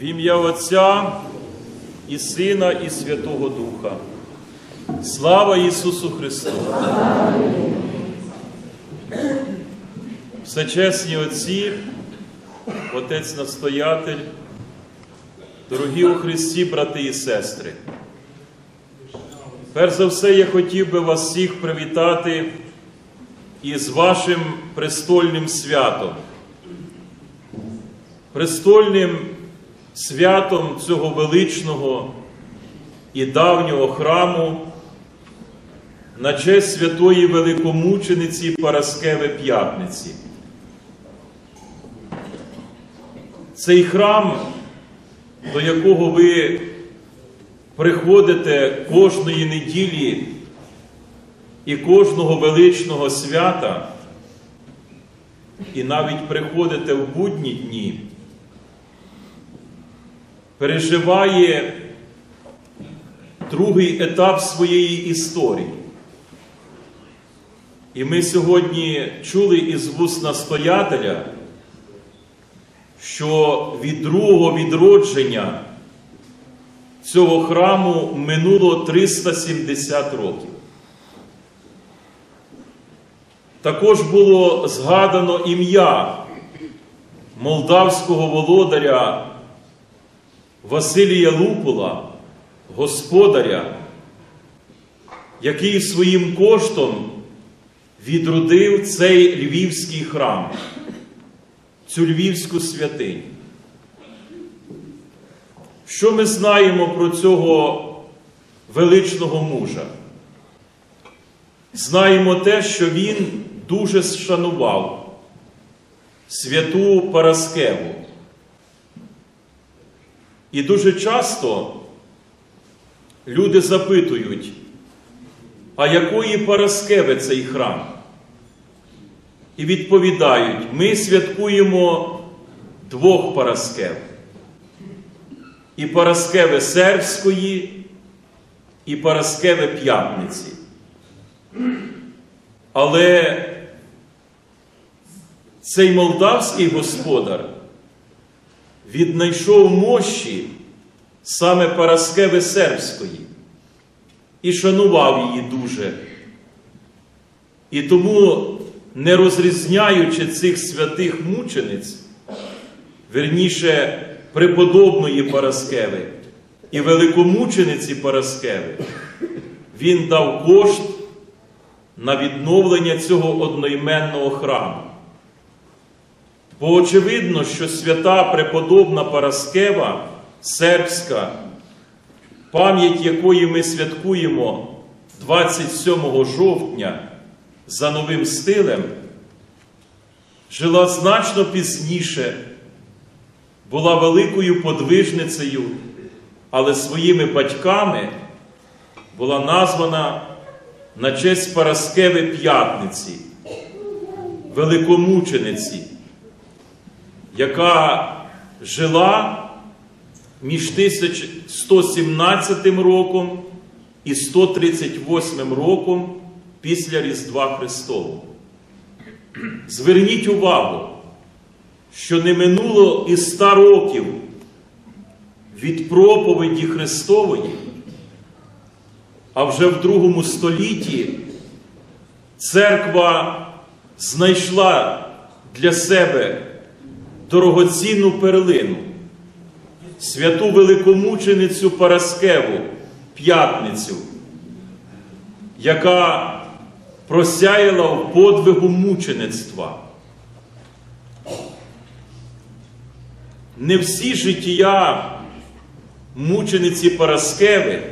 В ім'я Отця і Сина, і Святого Духа. Слава Ісусу Христу! Всечесні Отці, Отець Настоятель, дорогі у Христі, брати і сестри. Перш за все, я хотів би вас всіх привітати із вашим престольним святом. Престольним святом цього величного і давнього храму на честь святої великомучениці Параскеви П'ятниці. Цей храм, до якого ви приходите кожної неділі і кожного величного свята, і навіть приходите в будні дні, переживає другий етап своєї історії. І ми сьогодні чули із вуст настоятеля, що від другого відродження цього храму минуло 370 років. Також було згадано ім'я молдавського володаря Василія Лупула, господаря, який своїм коштом відродив цей львівський храм, цю львівську святиню. Що ми знаємо про цього величного мужа? Знаємо те, що він дуже шанував святу Параскеву. І дуже часто люди запитують, а якої Параскеви цей храм? І відповідають, ми святкуємо двох Параскев. І Параскеви Сербської, і Параскеви П'ятниці. Але цей молдавський господар віднайшов мощі саме Параскеви Сербської і шанував її дуже. І тому, не розрізняючи цих святих мучениць, верніше преподобної Параскеви і великомучениці Параскеви, він дав кошт на відновлення цього одноіменного храму. Бо очевидно, що свята преподобна Параскева сербська, пам'ять якої ми святкуємо 27 жовтня за новим стилем, жила значно пізніше, була великою подвижницею, але своїми батьками була названа на честь Параскеви П'ятниці, великомучениці, яка жила між 1117 роком і 138 роком після Різдва Христового. Зверніть увагу, що не минуло і ста років від проповіді Христової, а вже в другому столітті церква знайшла для себе дорогоцінну перлину, святу великомученицю Параскеву, п'ятницю, яка просяяла в подвигу мучеництва. Не всі життя мучениці Параскеви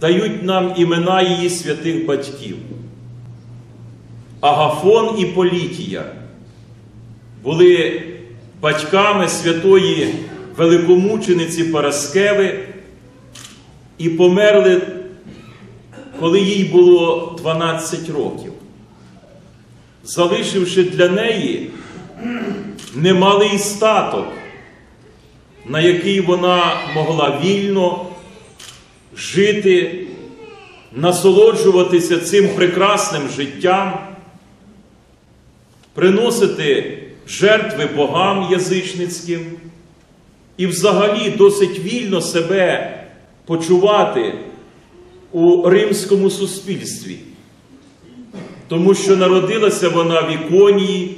дають нам імена її святих батьків. Агафон і Політія були батьками святої великомучениці Параскеви і померли, коли їй було 12 років, залишивши для неї немалий статок, на який вона могла вільно жити, насолоджуватися цим прекрасним життям, приносити жертви богам язичницьким і взагалі досить вільно себе почувати у римському суспільстві, тому що народилася вона в Іконії,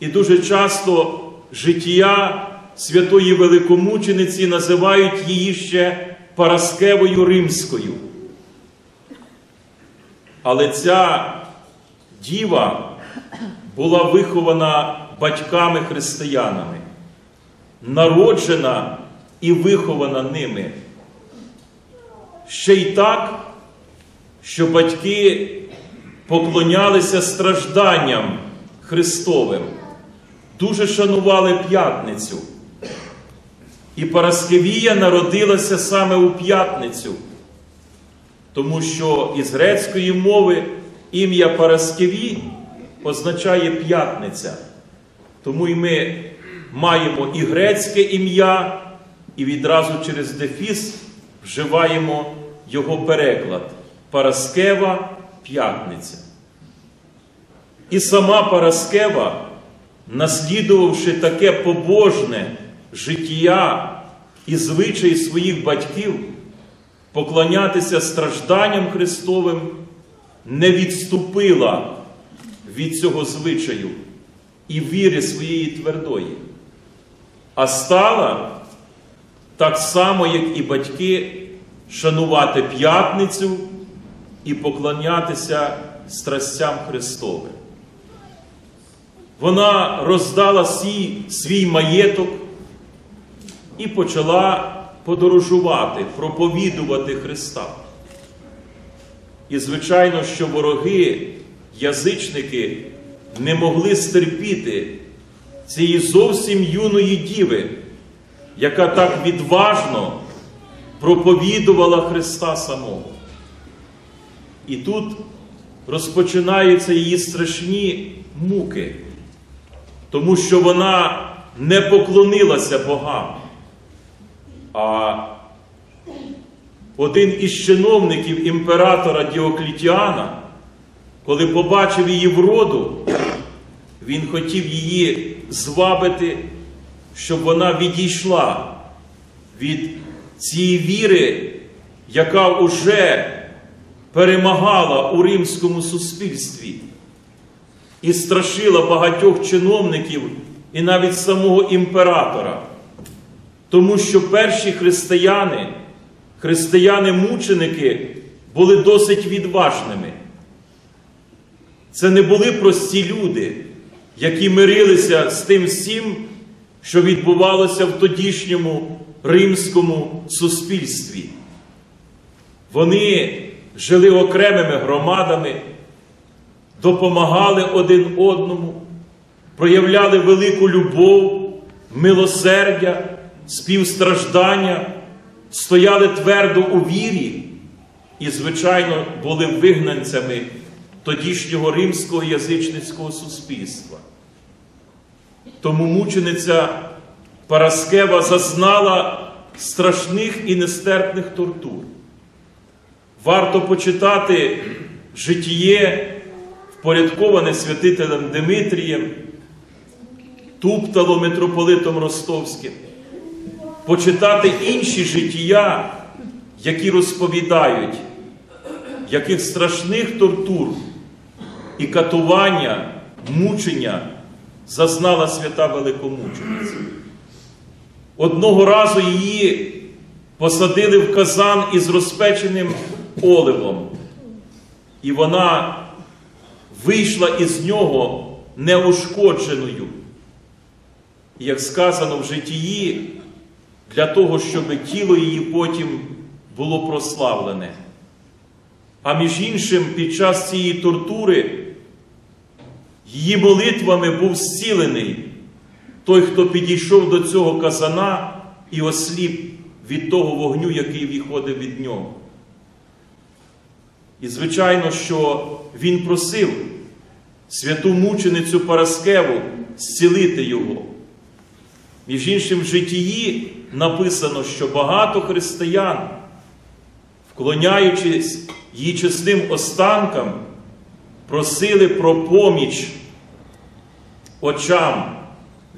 і дуже часто життя святої великомучениці називають її ще Параскевою Римською. Але ця діва була вихована батьками-християнами, народжена і вихована ними. Ще й так, що батьки поклонялися стражданням Христовим, дуже шанували п'ятницю. І Параскевія народилася саме у п'ятницю, тому що із грецької мови ім'я Параскеві означає п'ятниця. Тому і ми маємо і грецьке ім'я, і відразу через Дефіс вживаємо його переклад Параскева п'ятниця. І сама Параскева, наслідувавши таке побожне життя і звичаї своїх батьків, поклонятися стражданням Христовим, не відступила від цього звичаю і віри своєї твердої, а стала так само, як і батьки, шанувати п'ятницю і поклонятися страстям Христовим. Вона роздала свій, свій маєток і почала подорожувати, проповідувати Христа. І, звичайно, що вороги, язичники не могли стерпіти цієї зовсім юної діви, яка так відважно проповідувала Христа самого. І тут розпочинаються її страшні муки, тому що вона не поклонилася богам. А один із чиновників імператора Діоклітіана, коли побачив її вроду, він хотів її звабити, щоб вона відійшла від цієї віри, яка уже перемагала у римському суспільстві і страшила багатьох чиновників і навіть самого імператора. Тому що перші християни, християни-мученики, були досить відважними. Це не були прості люди, які мирилися з тим всім, що відбувалося в тодішньому римському суспільстві. Вони жили окремими громадами, допомагали один одному, проявляли велику любов, милосердя, співстраждання, стояли твердо у вірі і, звичайно, були вигнанцями тодішнього римського язичницького суспільства. Тому мучениця Параскева зазнала страшних і нестерпних тортур. Варто почитати житіє, впорядковане святителем Димитрієм, Туптало митрополитом Ростовським, почитати інші життя, які розповідають, яких страшних тортур і катування, мучення зазнала свята великомучениця. Одного разу її посадили в казан із розпеченим оливом, і вона вийшла із нього неушкодженою. Як сказано в житті, для того, щоб тіло її потім було прославлене. А між іншим, під час цієї тортури її молитвами був зцілений той, хто підійшов до цього казана і осліп від того вогню, який виходив від нього. І, звичайно, що він просив святу мученицю Параскеву зцілити його. Між іншим, в житті написано, що багато християн, вклоняючись її чесним останкам, просили про поміч очам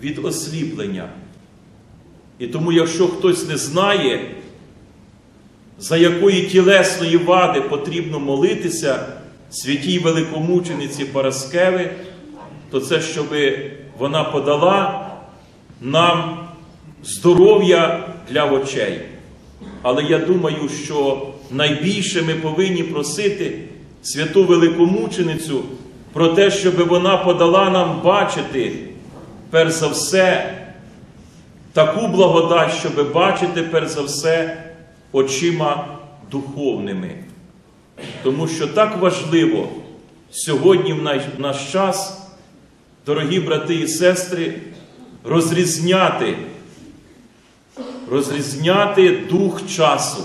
від осліплення. І тому, якщо хтось не знає, за якої тілесної вади потрібно молитися святій великомучениці Параскеви, то це щоб вона подала нам здоров'я для очей. Але я думаю, що найбільше ми повинні просити святу великомученицю про те, щоб вона подала нам бачити, перш за все, таку благодать, щоб бачити, перш за все, очима духовними. Тому що так важливо сьогодні в наш, час, дорогі брати і сестри, розрізняти, розрізняти дух часу.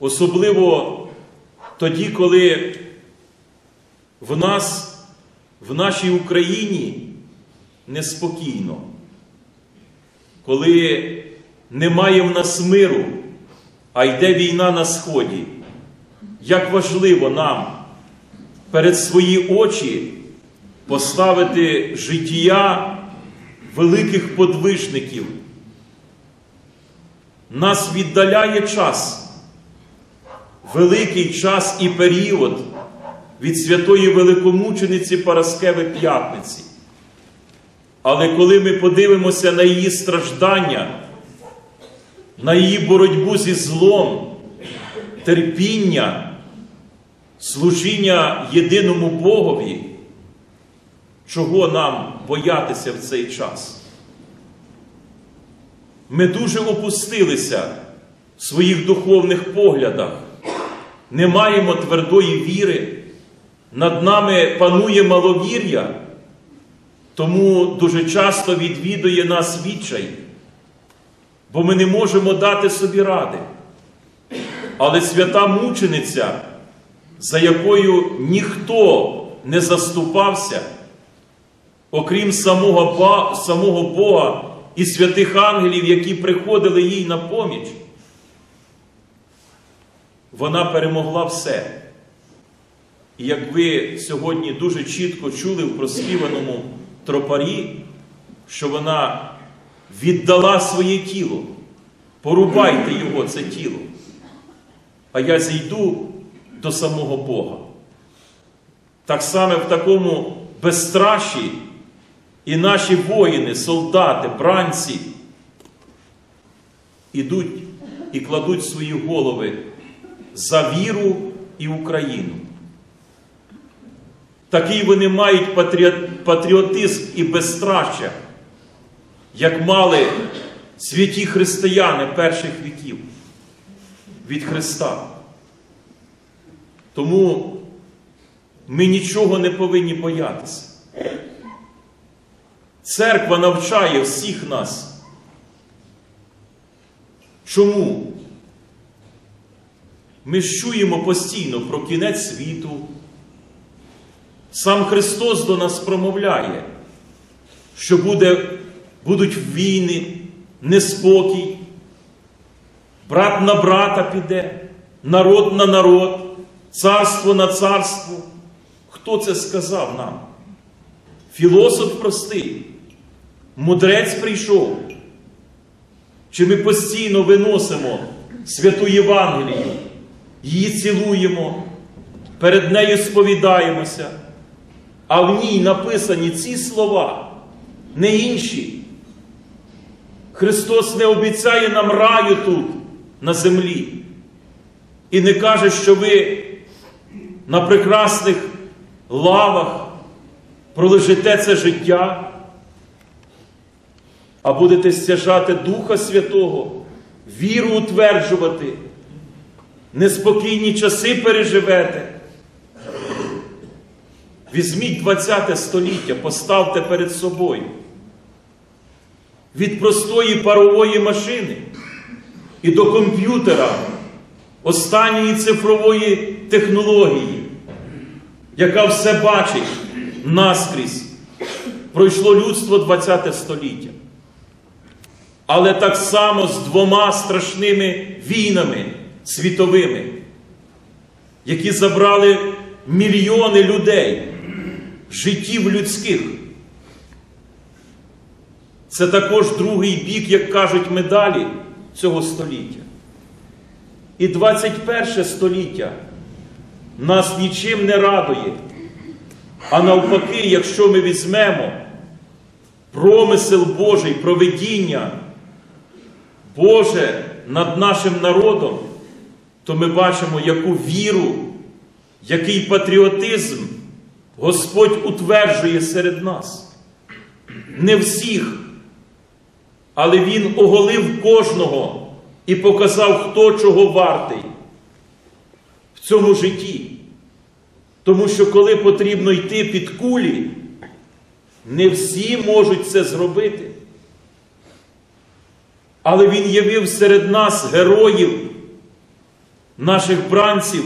Особливо тоді, коли в нас, в нашій Україні неспокійно, коли немає в нас миру, а йде війна на Сході, як важливо нам перед свої очі поставити життя великих подвижників. Нас віддаляє час, великий час і період від святої великомучениці Параскеви П'ятниці. Але коли ми подивимося на її страждання, на її боротьбу зі злом, терпіння, служіння єдиному Богові, чого нам боятися в цей час? Ми дуже опустилися в своїх духовних поглядах, не маємо твердої віри, над нами панує маловір'я, тому дуже часто відвідує нас відчай, бо ми не можемо дати собі ради. Але свята мучениця, за якою ніхто не заступався, окрім самого, самого Бога і святих ангелів, які приходили їй на поміч, вона перемогла все. І як ви сьогодні дуже чітко чули в проспіваному тропарі, що вона віддала своє тіло, порубайте його, це тіло, а я зійду до самого Бога. Так само в такому безстраші і наші воїни, солдати, бранці ідуть і кладуть свої голови за віру і Україну. Такий вони мають патріот- патріотизм і безстраща, як мали святі християни перших віків від Христа. Тому ми нічого не повинні боятися. Церква навчає всіх нас. Чому? Ми ж чуємо постійно про кінець світу. Сам Христос до нас промовляє, що буде, будуть війни, неспокій, брат на брата піде, народ на народ, царство на царство. Хто це сказав нам? Філософ простий, мудрець прийшов. Чи ми постійно виносимо святу Євангелію, її цілуємо, перед нею сповідаємося, а в ній написані ці слова, не інші. Христос не обіцяє нам раю тут, на землі, і не каже, що ви на прекрасних лавах пролежите це життя, а будете стяжати Духа Святого, віру утверджувати, неспокійні часи переживете. Візьміть 20 століття, поставте перед собою. Від простої парової машини і до комп'ютера, останньої цифрової технології, яка все бачить наскрізь. Пройшло людство 20 століття. Але так само з двома страшними війнами світовими, які забрали мільйони людей, життів людських. це також другий бік, як кажуть медалі цього століття. І 21 століття нас нічим не радує. А навпаки, якщо ми візьмемо промисел Божий, проведіння Боже над нашим народом, то ми бачимо, яку віру, який патріотизм Господь утверджує серед нас. Не всіх, але Він оголив кожного і показав, хто чого вартий в цьому житті. Тому що коли потрібно йти під кулі, не всі можуть це зробити. Але Він явив серед нас героїв, наших бранців,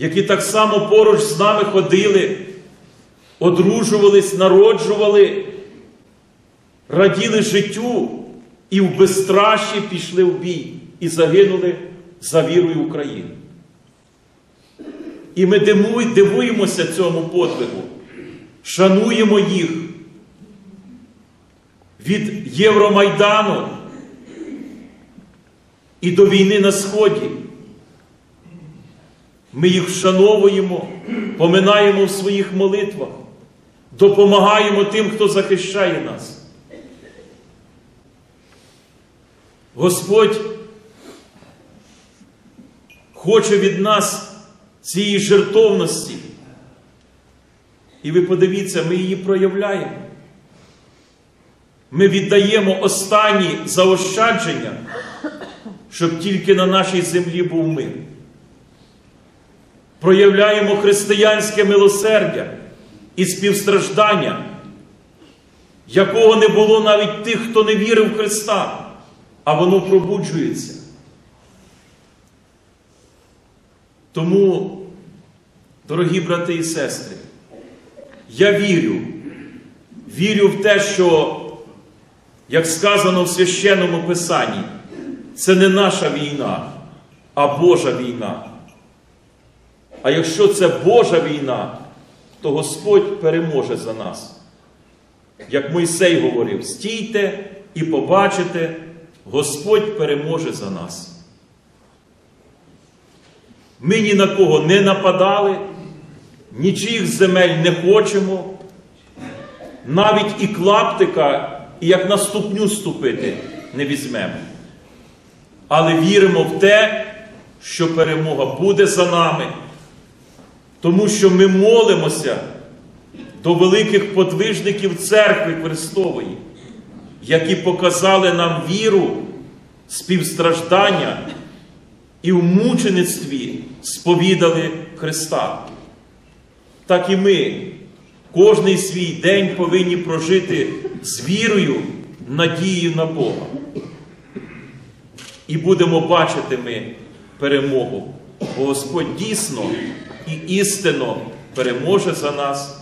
які так само поруч з нами ходили, одружувались, народжували, раділи життю і в безстраші пішли в бій і загинули за вірою України. І ми дивуємося цьому подвигу, шануємо їх від Євромайдану і до війни на Сході. Ми їх вшановуємо, поминаємо в своїх молитвах, допомагаємо тим, хто захищає нас. Господь хоче від нас цієї жертовності. І ви подивіться, ми її проявляємо. Ми віддаємо останні заощадження, щоб тільки на нашій землі був мир. Проявляємо християнське милосердя і співстраждання, якого не було навіть тих, хто не вірив в Христа, а воно пробуджується. Тому, дорогі брати і сестри, я вірю, вірю в те, що, як сказано в священному Писанні, це не наша війна, а Божа війна. А якщо це Божа війна, то Господь переможе за нас. Як Мойсей говорив, стійте і побачите, Господь переможе за нас. Ми ні на кого не нападали, нічиїх земель не хочемо, навіть і клаптика, і як на ступню ступити не візьмемо. Але віримо в те, що перемога буде за нами, тому що ми молимося до великих подвижників церкви Христової, які показали нам віру, співстраждання і в мучеництві сповідали Христа. Так і ми кожний свій день повинні прожити з вірою, надією на Бога. І будемо бачити ми перемогу, бо Господь дійсно і істинно переможе за нас